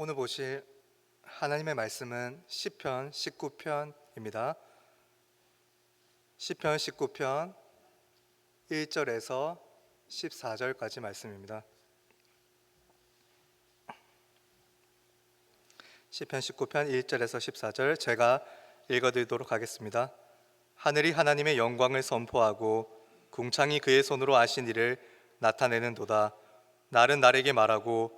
오늘 보실 하나님의 말씀은 시편 19편입니다. 시편 19편 1절에서 14절까지 말씀입니다. 시편 19편 1절에서 14절 제가 읽어 드리도록 하겠습니다. 하늘이 하나님의 영광을 선포하고 궁창이 그의 손으로 하신 일을 나타내는도다. 날은 날에게 말하고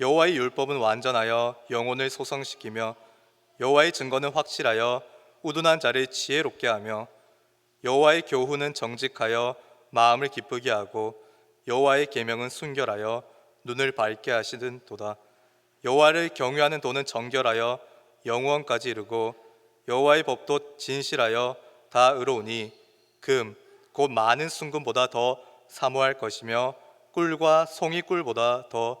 여호와의 율법은 완전하여 영혼을 소성시키며 여호와의 증거는 확실하여 우둔한 자를 지혜롭게 하며 여호와의 교훈은 정직하여 마음을 기쁘게 하고 여호와의 계명은 순결하여 눈을 밝게 하시는 도다. 여호와를 경유하는 도는 정결하여 영원까지 이르고 여호와의 법도 진실하여 다 의로우니 금 곧 많은 순금보다 더 사모할 것이며 꿀과 송이 꿀보다 더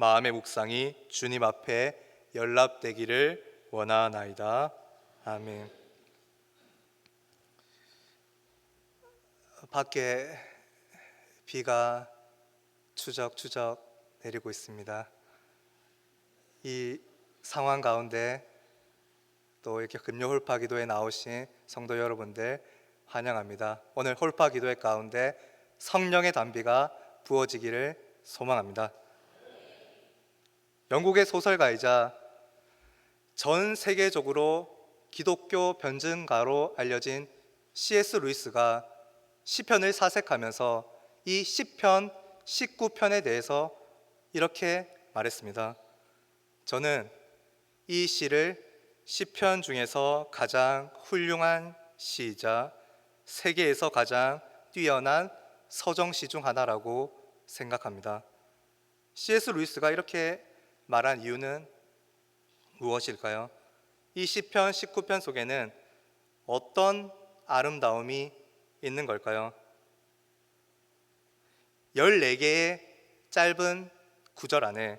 마음의 묵상이 주님 앞에 연락되기를 원하나이다. 아멘. 밖에 비가 추적추적 내리고 있습니다. 이 상황 가운데 또 이렇게 금요 홀파 기도에 나오신 성도 여러분들 환영합니다. 오늘 홀파 기도회 가운데 성령의 단비가 부어지기를 소망합니다. 영국의 소설가이자 전 세계적으로 기독교 변증가로 알려진 C.S. 루이스가 시편을 사색하면서 이 시편 19편에 대해서 이렇게 말했습니다. 저는 이 시를 시편 중에서 가장 훌륭한 시이자 세계에서 가장 뛰어난 서정시 중 하나라고 생각합니다. C.S. 루이스가 이렇게 말한 이유는 무엇일까요? 이 시편 19편 속에는 어떤 아름다움이 있는 걸까요? 14개의 짧은 구절 안에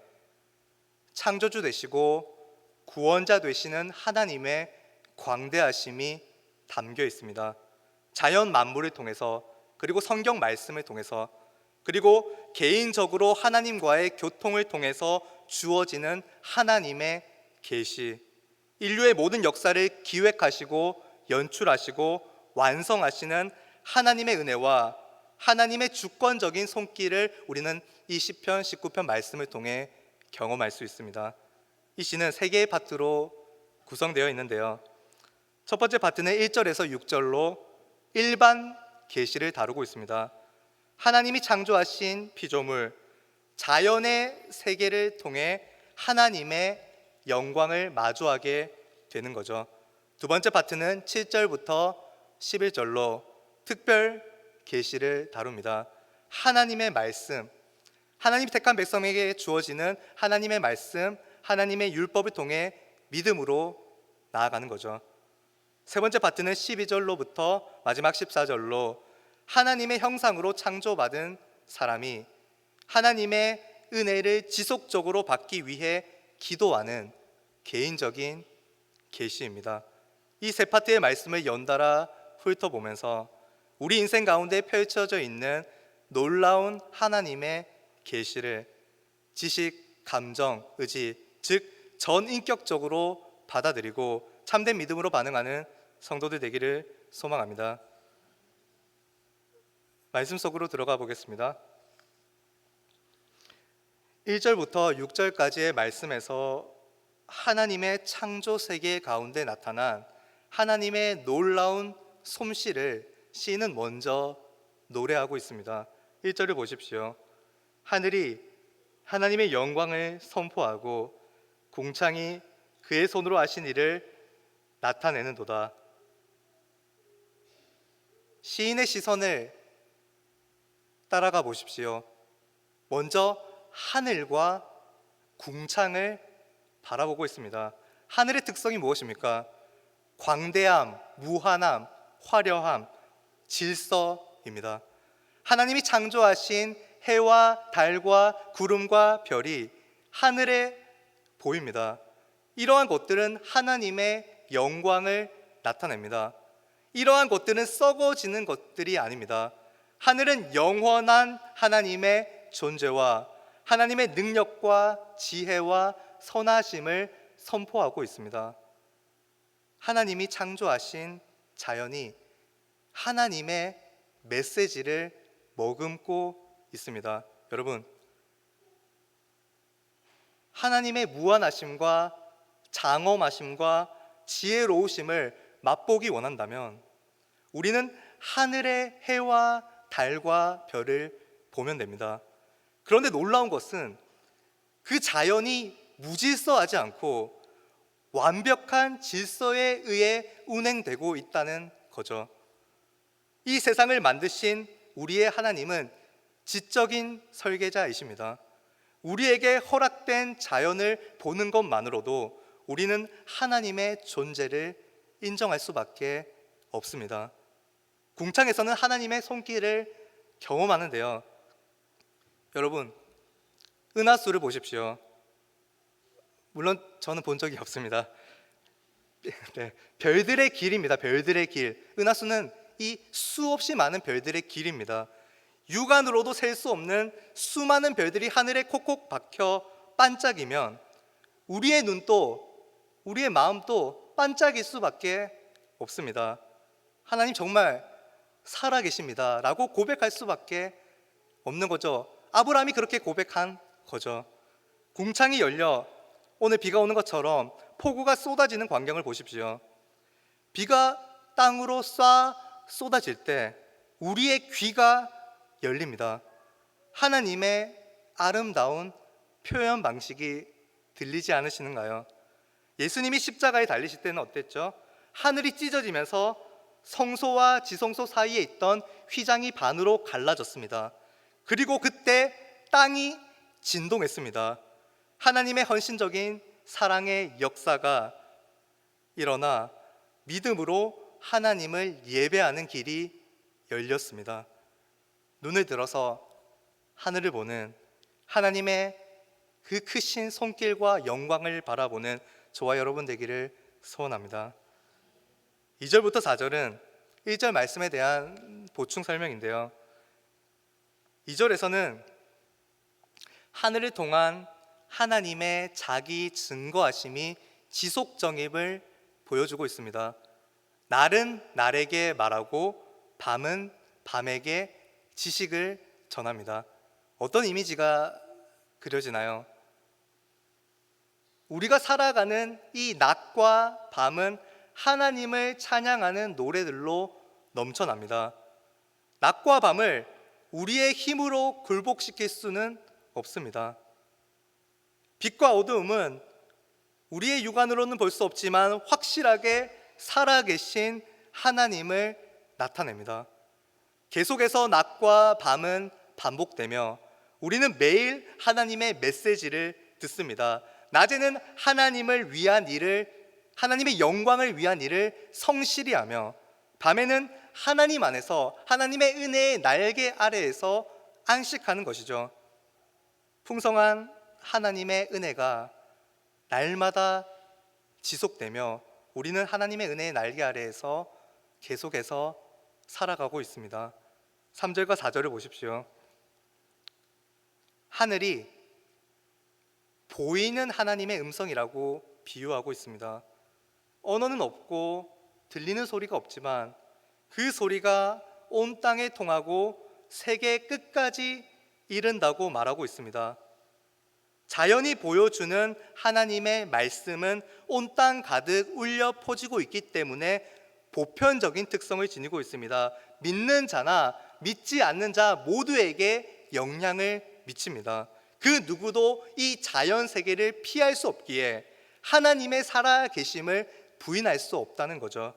창조주 되시고 구원자 되시는 하나님의 광대하심이 담겨 있습니다. 자연 만물을 통해서 그리고 성경 말씀을 통해서 그리고 개인적으로 하나님과의 교통을 통해서 주어지는 하나님의 계시 인류의 모든 역사를 기획하시고 연출하시고 완성하시는 하나님의 은혜와 하나님의 주권적인 손길을 우리는 이 시편 19편 말씀을 통해 경험할 수 있습니다. 이 시는 세 개의 파트로 구성되어 있는데요. 첫 번째 파트는 1절에서 6절로 일반 계시를 다루고 있습니다. 하나님이 창조하신 피조물, 자연의 세계를 통해 하나님의 영광을 마주하게 되는 거죠. 두 번째 파트는 7절부터 11절로 특별 계시를 다룹니다. 하나님의 말씀, 하나님 택한 백성에게 주어지는 하나님의 말씀, 하나님의 율법을 통해 믿음으로 나아가는 거죠. 세 번째 파트는 12절로부터 마지막 14절로 하나님의 형상으로 창조받은 사람이 하나님의 은혜를 지속적으로 받기 위해 기도하는 개인적인 계시입니다. 이 세 파트의 말씀을 연달아 훑어보면서 우리 인생 가운데 펼쳐져 있는 놀라운 하나님의 계시를 지식, 감정, 의지, 즉 전인격적으로 받아들이고 참된 믿음으로 반응하는 성도들 되기를 소망합니다. 말씀 속으로 들어가 보겠습니다. 1절부터 6절까지의 말씀에서 하나님의 창조 세계 가운데 나타난 하나님의 놀라운 솜씨를 시인은 먼저 노래하고 있습니다. 1절을 보십시오. 하늘이 하나님의 영광을 선포하고 궁창이 그의 손으로 하신 일을 나타내는도다. 시인의 시선을 따라가 보십시오. 먼저 하늘과 궁창을 바라보고 있습니다. 하늘의 특성이 무엇입니까? 광대함, 무한함, 화려함, 질서입니다. 하나님이 창조하신 해와 달과 구름과 별이 하늘에 보입니다. 이러한 것들은 하나님의 영광을 나타냅니다. 이러한 것들은 썩어지는 것들이 아닙니다. 하늘은 영원한 하나님의 존재와 하나님의 능력과 지혜와 선하심을 선포하고 있습니다. 하나님이 창조하신 자연이 하나님의 메시지를 머금고 있습니다. 여러분, 하나님의 무한하심과 장엄하심과 지혜로우심을 맛보기 원한다면 우리는 하늘의 해와 달과 별을 보면 됩니다. 그런데 놀라운 것은 그 자연이 무질서하지 않고 완벽한 질서에 의해 운행되고 있다는 거죠. 이 세상을 만드신 우리의 하나님은 지적인 설계자이십니다. 우리에게 허락된 자연을 보는 것만으로도 우리는 하나님의 존재를 인정할 수밖에 없습니다. 궁창에서는 하나님의 손길을 경험하는데요. 여러분, 은하수를 보십시오. 물론 저는 본 적이 없습니다. 네, 별들의 길입니다. 별들의 길. 은하수는 이 수없이 많은 별들의 길입니다. 육안으로도 셀 수 없는 수많은 별들이 하늘에 콕콕 박혀 반짝이면 우리의 눈도 우리의 마음도 반짝일 수밖에 없습니다. 하나님 정말 살아 계십니다 라고 고백할 수밖에 없는 거죠. 아브라함이 그렇게 고백한 거죠. 궁창이 열려 오늘 비가 오는 것처럼 폭우가 쏟아지는 광경을 보십시오. 비가 땅으로 쏴 쏟아질 때 우리의 귀가 열립니다. 하나님의 아름다운 표현 방식이 들리지 않으시는가요? 예수님이 십자가에 달리실 때는 어땠죠? 하늘이 찢어지면서 성소와 지성소 사이에 있던 휘장이 반으로 갈라졌습니다. 그리고 그때 땅이 진동했습니다. 하나님의 헌신적인 사랑의 역사가 일어나 믿음으로 하나님을 예배하는 길이 열렸습니다. 눈을 들어서 하늘을 보는 하나님의 그 크신 손길과 영광을 바라보는 저와 여러분 되기를 소원합니다. 2절부터 4절은 1절 말씀에 대한 보충 설명인데요. 2절에서는 하늘을 통한 하나님의 자기 증거하심이 지속 정입을 보여주고 있습니다. 날은 날에게 말하고 밤은 밤에게 지식을 전합니다. 어떤 이미지가 그려지나요? 우리가 살아가는 이 낮과 밤은 하나님을 찬양하는 노래들로 넘쳐납니다. 낮과 밤을 우리의 힘으로 굴복시킬 수는 없습니다. 빛과 어두움은 우리의 육안으로는 볼 수 없지만 확실하게 살아계신 하나님을 나타냅니다. 계속해서 낮과 밤은 반복되며 우리는 매일 하나님의 메시지를 듣습니다. 낮에는 하나님을 위한 일을 하나님의 영광을 위한 일을 성실히 하며 밤에는 하나님 안에서 하나님의 은혜의 날개 아래에서 안식하는 것이죠. 풍성한 하나님의 은혜가 날마다 지속되며 우리는 하나님의 은혜의 날개 아래에서 계속해서 살아가고 있습니다. 3절과 4절을 보십시오. 하늘이 보이는 하나님의 음성이라고 비유하고 있습니다. 언어는 없고 들리는 소리가 없지만 그 소리가 온 땅에 통하고 세계 끝까지 이른다고 말하고 있습니다. 자연이 보여주는 하나님의 말씀은 온 땅 가득 울려 퍼지고 있기 때문에 보편적인 특성을 지니고 있습니다. 믿는 자나 믿지 않는 자 모두에게 영향을 미칩니다. 그 누구도 이 자연 세계를 피할 수 없기에 하나님의 살아 계심을 부인할 수 없다는 거죠.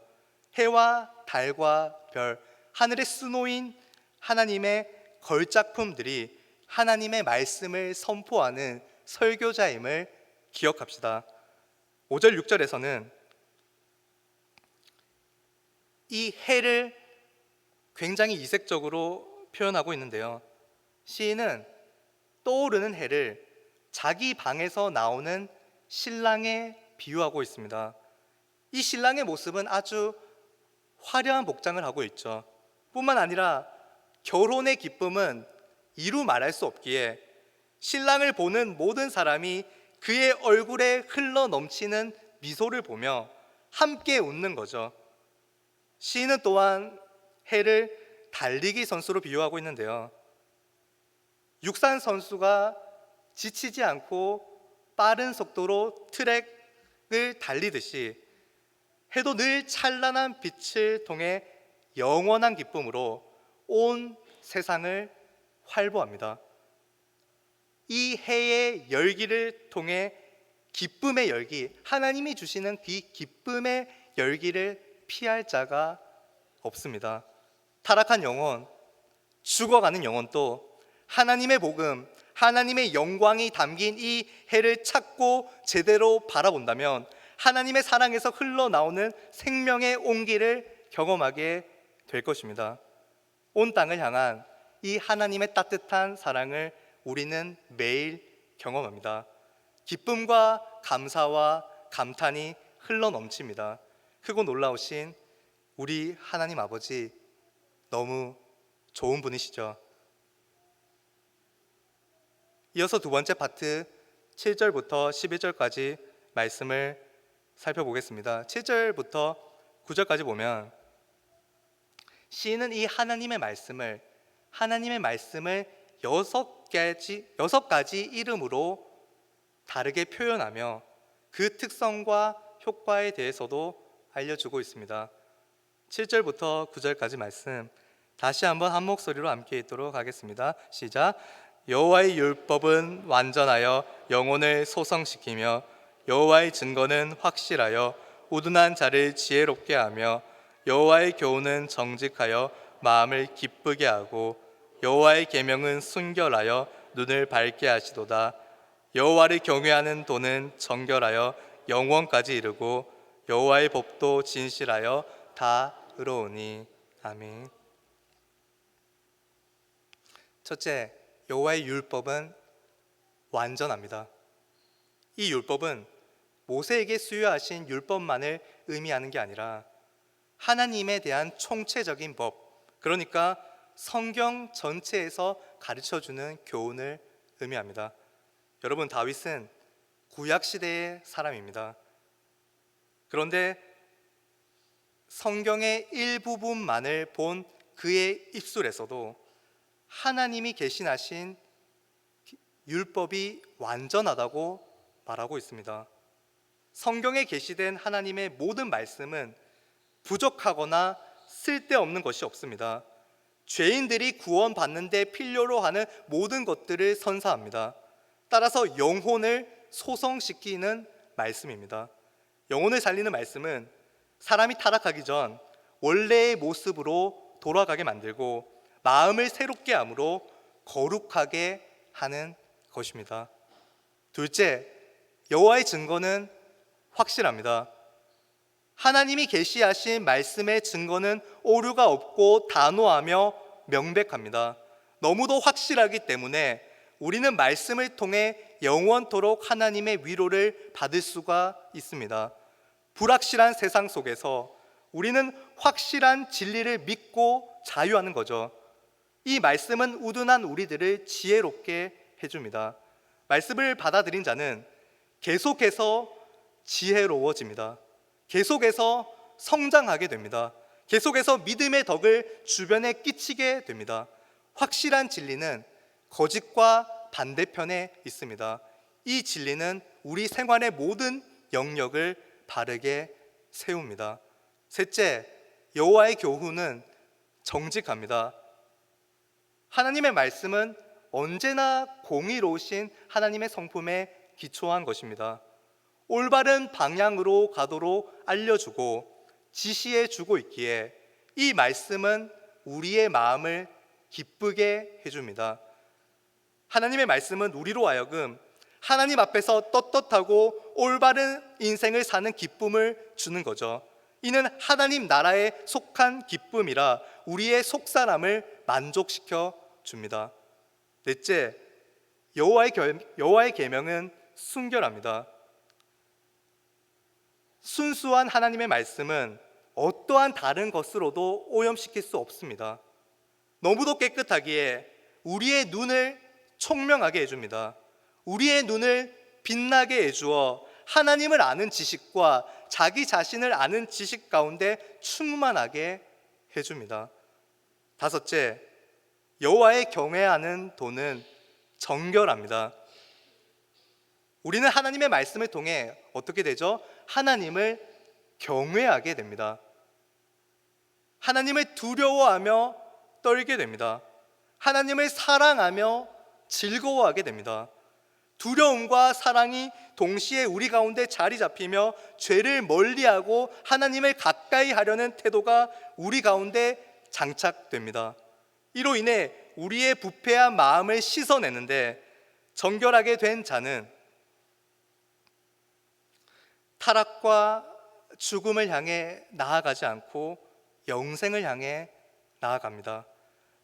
해와 달과 별, 하늘에 수놓인 하나님의 걸작품들이 하나님의 말씀을 선포하는 설교자임을 기억합시다. 5절 6절에서는 이 해를 굉장히 이색적으로 표현하고 있는데요. 시인은 떠오르는 해를 자기 방에서 나오는 신랑에 비유하고 있습니다. 이 신랑의 모습은 아주 화려한 복장을 하고 있죠. 뿐만 아니라 결혼의 기쁨은 이루 말할 수 없기에 신랑을 보는 모든 사람이 그의 얼굴에 흘러 넘치는 미소를 보며 함께 웃는 거죠. 시인은 또한 해를 달리기 선수로 비유하고 있는데요. 육산 선수가 지치지 않고 빠른 속도로 트랙을 달리듯이 해도 늘 찬란한 빛을 통해 영원한 기쁨으로 온 세상을 활보합니다. 이 해의 열기를 통해 기쁨의 열기, 하나님이 주시는 그 기쁨의 열기를 피할 자가 없습니다. 타락한 영혼, 죽어가는 영혼도 하나님의 복음, 하나님의 영광이 담긴 이 해를 찾고 제대로 바라본다면 하나님의 사랑에서 흘러나오는 생명의 온기를 경험하게 될 것입니다. 온 땅을 향한 이 하나님의 따뜻한 사랑을 우리는 매일 경험합니다. 기쁨과 감사와 감탄이 흘러 넘칩니다. 크고 놀라우신 우리 하나님 아버지 너무 좋은 분이시죠. 이어서 두 번째 파트 7절부터 11절까지 말씀을 살펴보겠습니다. 7절부터 9절까지 보면 시인은 이 하나님의 말씀을 하나님의 말씀을 여섯 가지 여섯 가지 이름으로 다르게 표현하며 그 특성과 효과에 대해서도 알려주고 있습니다. 7절부터 9절까지 말씀 다시 한번 한 목소리로 함께 읽도록 하겠습니다. 시작. 여호와의 율법은 완전하여 영혼을 소성시키며 여호와의 증거는 확실하여 우둔한 자를 지혜롭게 하며 여호와의 교훈은 정직하여 마음을 기쁘게 하고 여호와의 계명은 순결하여 눈을 밝게 하시도다 여호와를 경외하는 도는 정결하여 영원까지 이르고 여호와의 법도 진실하여 다 의로우니 아멘. 첫째, 여호와의 율법은 완전합니다. 이 율법은 모세에게 수여하신 율법만을 의미하는 게 아니라 하나님에 대한 총체적인 법, 그러니까 성경 전체에서 가르쳐 주는 교훈을 의미합니다. 여러분 다윗은 구약 시대의 사람입니다. 그런데 성경의 일부분만을 본 그의 입술에서도 하나님이 계신하신 율법이 완전하다고 말하고 있습니다. 성경에 게시된 하나님의 모든 말씀은 부족하거나 쓸데없는 것이 없습니다. 죄인들이 구원받는데 필요로 하는 모든 것들을 선사합니다. 따라서 영혼을 소성시키는 말씀입니다. 영혼을 살리는 말씀은 사람이 타락하기 전 원래의 모습으로 돌아가게 만들고 마음을 새롭게 함으로 거룩하게 하는 것입니다. 둘째, 여호와의 증거는 확실합니다. 하나님이 계시하신 말씀의 증거는 오류가 없고 단호하며 명백합니다. 너무도 확실하기 때문에 우리는 말씀을 통해 영원토록 하나님의 위로를 받을 수가 있습니다. 불확실한 세상 속에서 우리는 확실한 진리를 믿고 자유하는 거죠. 이 말씀은 우둔한 우리들을 지혜롭게 해줍니다. 말씀을 받아들인 자는 계속해서 지혜로워집니다. 계속해서 성장하게 됩니다. 계속해서 믿음의 덕을 주변에 끼치게 됩니다. 확실한 진리는 거짓과 반대편에 있습니다. 이 진리는 우리 생활의 모든 영역을 바르게 세웁니다. 셋째, 여호와의 교훈은 정직합니다. 하나님의 말씀은 언제나 공의로우신 하나님의 성품에 기초한 것입니다. 올바른 방향으로 가도록 알려주고 지시해 주고 있기에 이 말씀은 우리의 마음을 기쁘게 해줍니다. 하나님의 말씀은 우리로 하여금 하나님 앞에서 떳떳하고 올바른 인생을 사는 기쁨을 주는 거죠. 이는 하나님 나라에 속한 기쁨이라 우리의 속사람을 만족시켜 줍니다. 넷째, 여호와의 계명은 순결합니다. 순수한 하나님의 말씀은 어떠한 다른 것으로도 오염시킬 수 없습니다. 너무도 깨끗하기에 우리의 눈을 총명하게 해줍니다. 우리의 눈을 빛나게 해주어 하나님을 아는 지식과 자기 자신을 아는 지식 가운데 충만하게 해줍니다. 다섯째, 여호와의 경외하는 도는 정결합니다. 우리는 하나님의 말씀을 통해 어떻게 되죠? 하나님을 경외하게 됩니다. 하나님을 두려워하며 떨게 됩니다. 하나님을 사랑하며 즐거워하게 됩니다. 두려움과 사랑이 동시에 우리 가운데 자리 잡히며 죄를 멀리하고 하나님을 가까이 하려는 태도가 우리 가운데 장착됩니다. 이로 인해 우리의 부패한 마음을 씻어내는데 정결하게 된 자는 타락과 죽음을 향해 나아가지 않고 영생을 향해 나아갑니다.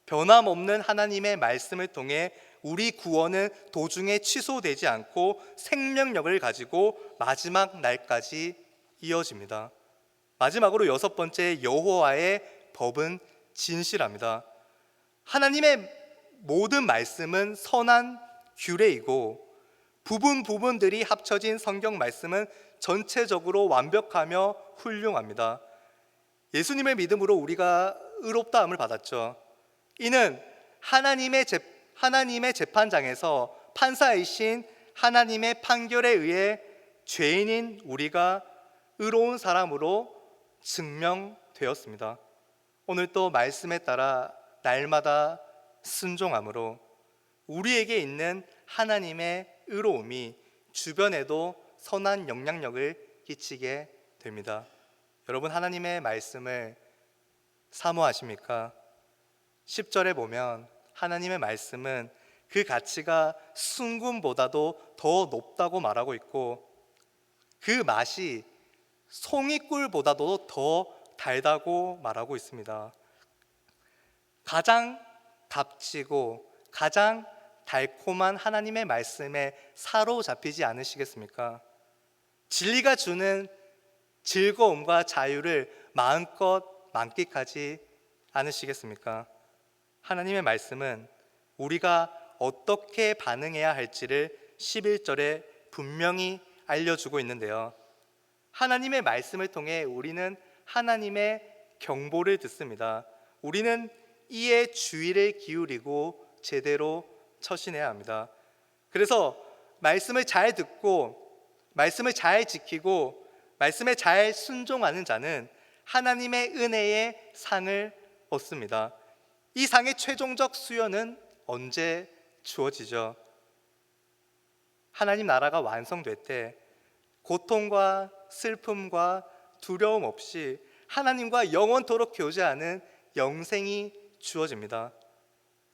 변함없는 하나님의 말씀을 통해 우리 구원은 도중에 취소되지 않고 생명력을 가지고 마지막 날까지 이어집니다. 마지막으로 여섯 번째 여호와의 법은 진실합니다. 하나님의 모든 말씀은 선한 규례이고 부분 부분들이 합쳐진 성경 말씀은 전체적으로 완벽하며 훌륭합니다. 예수님의 믿음으로 우리가 의롭다함을 받았죠. 이는 하나님의 재, 하나님의 재판장에서 판사이신 하나님의 판결에 의해 죄인인 우리가 의로운 사람으로 증명되었습니다. 오늘 또 말씀에 따라 날마다 순종함으로 우리에게 있는 하나님의 의로움이 주변에도 선한 영향력을 끼치게 됩니다. 여러분 하나님의 말씀을 사모하십니까? 10절에 보면 하나님의 말씀은 그 가치가 순금보다도 더 높다고 말하고 있고 그 맛이 송이꿀보다도 더 달다고 말하고 있습니다. 가장 값지고 가장 달콤한 하나님의 말씀에 사로잡히지 않으시겠습니까? 진리가 주는 즐거움과 자유를 마음껏 만끽하지 않으시겠습니까? 하나님의 말씀은 우리가 어떻게 반응해야 할지를 11절에 분명히 알려주고 있는데요. 하나님의 말씀을 통해 우리는 하나님의 경보를 듣습니다. 우리는 이에 주의를 기울이고 제대로 처신해야 합니다. 그래서 말씀을 잘 듣고 말씀을 잘 지키고 말씀에 잘 순종하는 자는 하나님의 은혜의 상을 얻습니다. 이 상의 최종적 수요는 언제 주어지죠? 하나님 나라가 완성될 때 고통과 슬픔과 두려움 없이 하나님과 영원토록 교제하는 영생이 주어집니다.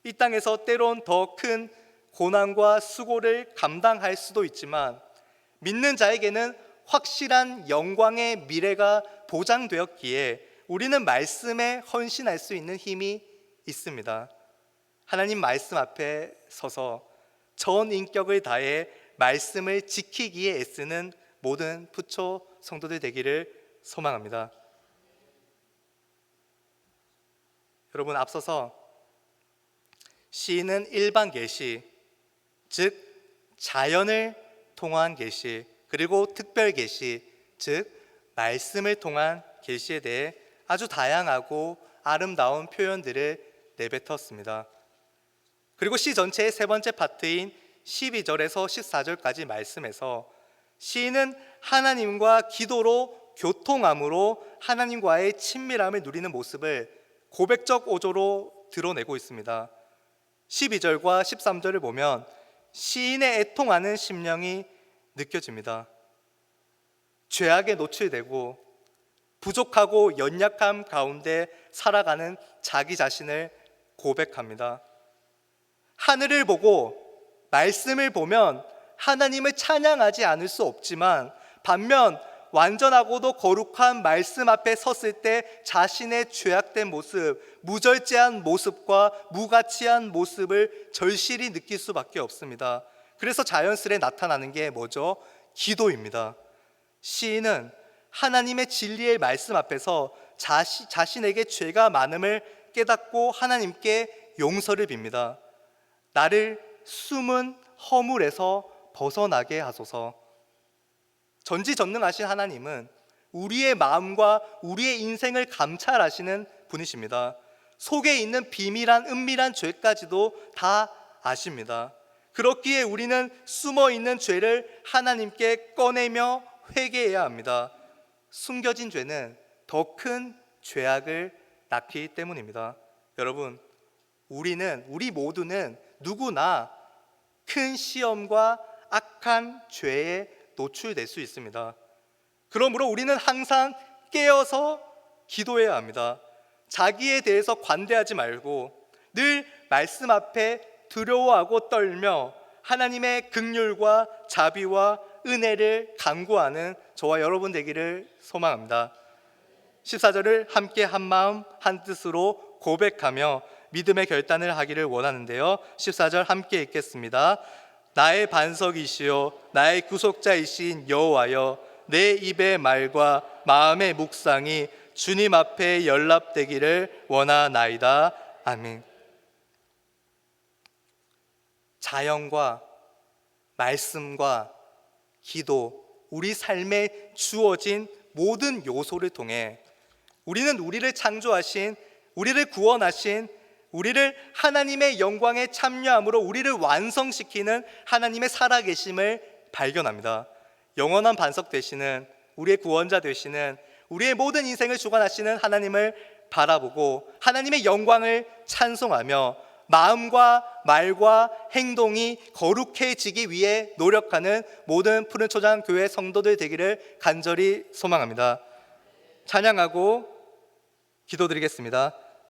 이 땅에서 때론 더 큰 고난과 수고를 감당할 수도 있지만 믿는 자에게는 확실한 영광의 미래가 보장되었기에 우리는 말씀에 헌신할 수 있는 힘이 있습니다. 하나님 말씀 앞에 서서 전 인격을 다해 말씀을 지키기에 애쓰는 모든 부초 성도들 되기를 소망합니다. 여러분 앞서서 시인은 일반 계시, 즉 자연을 통한 계시, 그리고 특별 계시, 즉 말씀을 통한 계시에 대해 아주 다양하고 아름다운 표현들을 내뱉었습니다. 그리고 시 전체의 세 번째 파트인 12절에서 14절까지 말씀에서 시인은 하나님과 기도로 교통함으로 하나님과의 친밀함을 누리는 모습을 고백적 오조로 드러내고 있습니다. 12절과 13절을 보면 시인의 애통하는 심령이 느껴집니다. 죄악에 노출되고 부족하고 연약함 가운데 살아가는 자기 자신을 고백합니다. 하늘을 보고 말씀을 보면 하나님을 찬양하지 않을 수 없지만 반면 완전하고도 거룩한 말씀 앞에 섰을 때 자신의 죄악된 모습, 무절제한 모습과 무가치한 모습을 절실히 느낄 수밖에 없습니다. 그래서 자연스레 나타나는 게 뭐죠? 기도입니다. 시인은 하나님의 진리의 말씀 앞에서 자시, 자신에게 죄가 많음을 깨닫고 하나님께 용서를 빕니다. 나를 숨은 허물에서 벗어나게 하소서. 전지전능하신 하나님은 우리의 마음과 우리의 인생을 감찰하시는 분이십니다. 속에 있는 비밀한 은밀한 죄까지도 다 아십니다. 그렇기에 우리는 숨어 있는 죄를 하나님께 꺼내며 회개해야 합니다. 숨겨진 죄는 더 큰 죄악을 낳기 때문입니다. 여러분, 우리는 우리 모두는 누구나 큰 시험과 악한 죄에 노출될 수 있습니다. 그러므로 우리는 항상 깨어서 기도해야 합니다. 자기에 대해서 관대하지 말고 늘 말씀 앞에 두려워하고 떨며 하나님의 극률과 자비와 은혜를 간구하는 저와 여러분 되기를 소망합니다. 14절을 함께 한 마음 한 뜻으로 고백하며 믿음의 결단을 하기를 원하는데요. 14절 함께 읽겠습니다. 나의 반석이시요 나의 구속자이신 여호와여 내 입의 말과 마음의 묵상이 주님 앞에 연락되기를 원하나이다. 아멘. 자연과 말씀과 기도, 우리 삶에 주어진 모든 요소를 통해 우리는 우리를 창조하신, 우리를 구원하신, 우리를 하나님의 영광에 참여함으로 우리를 완성시키는 하나님의 살아계심을 발견합니다. 영원한 반석 되시는 우리의 구원자 되시는 우리의 모든 인생을 주관하시는 하나님을 바라보고 하나님의 영광을 찬송하며 마음과 말과 행동이 거룩해지기 위해 노력하는 모든 푸른 초장 교회 성도들 되기를 간절히 소망합니다. 찬양하고 기도드리겠습니다.